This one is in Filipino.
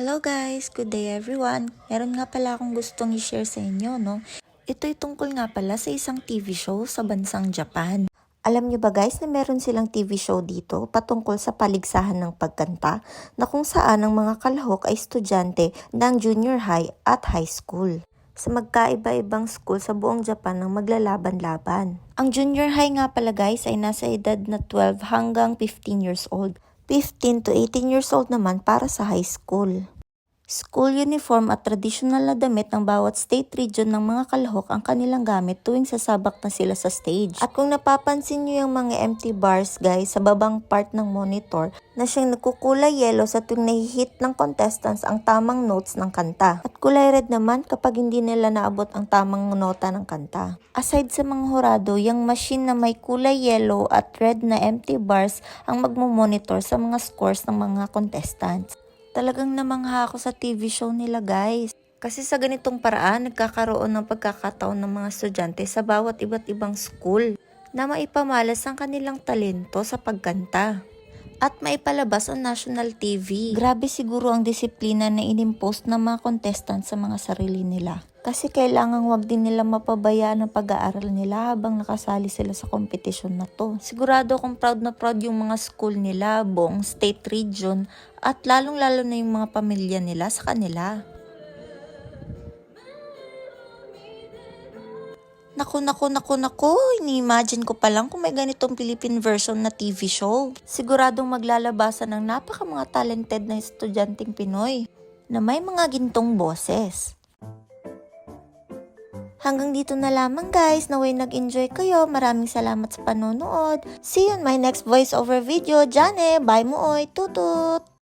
Hello guys! Good day everyone! Meron nga pala akong gustong i-share sa inyo, no? Ito'y tungkol nga pala sa isang TV show sa bansang Japan. Alam niyo ba guys na meron silang TV show dito patungkol sa paligsahan ng pagkanta na kung saan ang mga kalahok ay estudyante ng junior high at high school sa magkaiba-ibang school sa buong Japan ng maglalaban-laban. Ang junior high nga pala guys ay nasa edad na 12 hanggang 15 years old. 15 to 18 years old naman para sa high school. School uniform at traditional na damit ng bawat state region ng mga kalahok ang kanilang gamit tuwing sasabak na sila sa stage. At kung napapansin nyo yung mga empty bars guys sa babang part ng monitor na siyang nagkukulay yellow sa tuwing nahihit ng contestants ang tamang notes ng kanta. At kulay red naman kapag hindi nila naabot ang tamang nota ng kanta. Aside sa mga horado, yung machine na may kulay yellow at red na empty bars ang magmumonitor sa mga scores ng mga contestants. Talagang namangha ako sa TV show nila guys. Kasi sa ganitong paraan, nagkakaroon ng pagkakataon ng mga estudyante sa bawat iba't ibang school na maipamalas ang kanilang talento sa pagkanta at maipalabas ang national TV. Grabe siguro ang disiplina na inimpost ng mga contestant sa mga sarili nila. Kasi kailangan wag din nila mapabayaan ang pag-aaral nila habang nakasali sila sa kompetisyon na to. Sigurado akong proud na proud yung mga school nila, buong state region, at lalong-lalo na yung mga pamilya nila sa kanila. Naku, naku, naku, naku, ini-imagine ko pa lang kung may ganitong Philippine version na TV show. Siguradong maglalabasan ng napaka mga talented na estudyanteng Pinoy na may mga gintong boses. Hanggang dito na lamang guys, naway nag-enjoy kayo. Maraming salamat sa panonood. See you in my next voiceover video. Jane, bye mo oy, tutut!